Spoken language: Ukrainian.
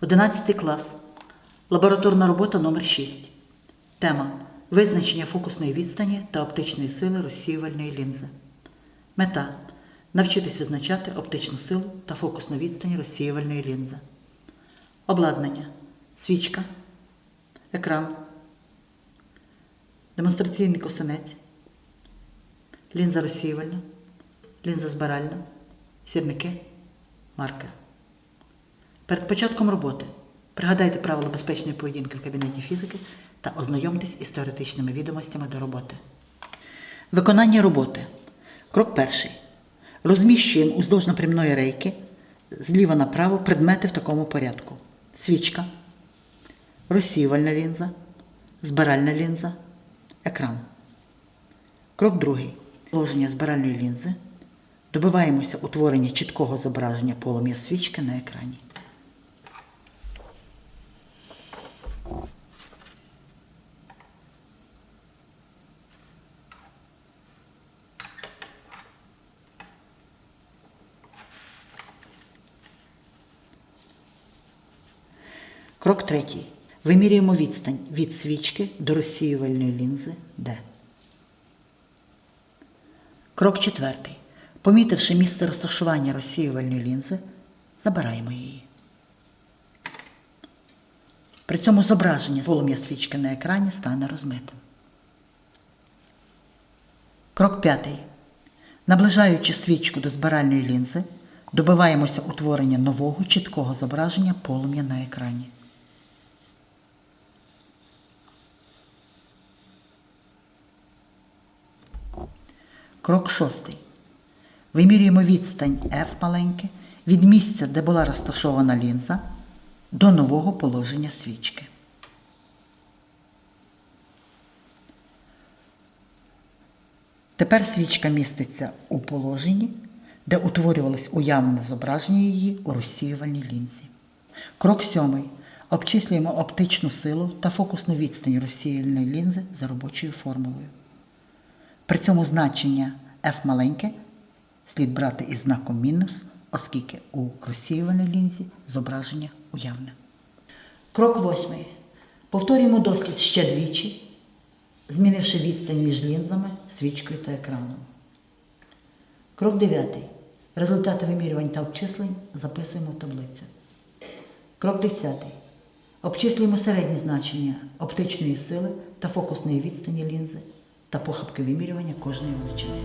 11 клас. Лабораторна робота номер 6 Тема Визначення фокусної відстані та оптичної сили розсіювальної лінзи. Мета навчитись визначати оптичну силу та фокусну відстань розсіювальної лінзи. Обладнання. Свічка. Екран. Демонстраційний косинець. Лінза розсіювальна. Лінза збиральна. Сірники. Маркер. Перед початком роботи пригадайте правила безпечної поведінки в кабінеті фізики та ознайомтесь із теоретичними відомостями до роботи. Виконання роботи. Крок перший. Розміщуємо уздовж напрямної рейки зліва направо предмети в такому порядку: свічка, розсіювальна лінза, збиральна лінза, екран. Крок другий. Положення збиральної лінзи. Добиваємося утворення чіткого зображення полум'я свічки на екрані. Крок третій. Вимірюємо відстань від свічки до розсіювальної лінзи D. Крок четвертий. Помітивши місце розташування розсіювальної лінзи, забираємо її. При цьому зображення полум'я свічки на екрані стане розмитим. Крок п'ятий. Наближаючи свічку до збиральної лінзи, добиваємося утворення нового чіткого зображення полум'я на екрані. Крок шостий. Вимірюємо відстань F маленьке від місця, де була розташована лінза, до нового положення свічки. Тепер свічка міститься у положенні, де утворювалось уявне зображення її у розсіювальній лінзі. Крок сьомий. Обчислюємо оптичну силу та фокусну відстань розсіювальної лінзи за робочою формулою. При цьому значення F маленьке слід брати із знаком мінус, оскільки у розсіювальній лінзі зображення уявне. Крок восьмий. Повторюємо дослід ще двічі, змінивши відстань між лінзами, свічкою та екраном. Крок дев'ятий. Результати вимірювань та обчислень записуємо в таблицю. Крок десятий. Обчислюємо середні значення оптичної сили та фокусної відстані лінзи та похибки вимірювання кожної величини.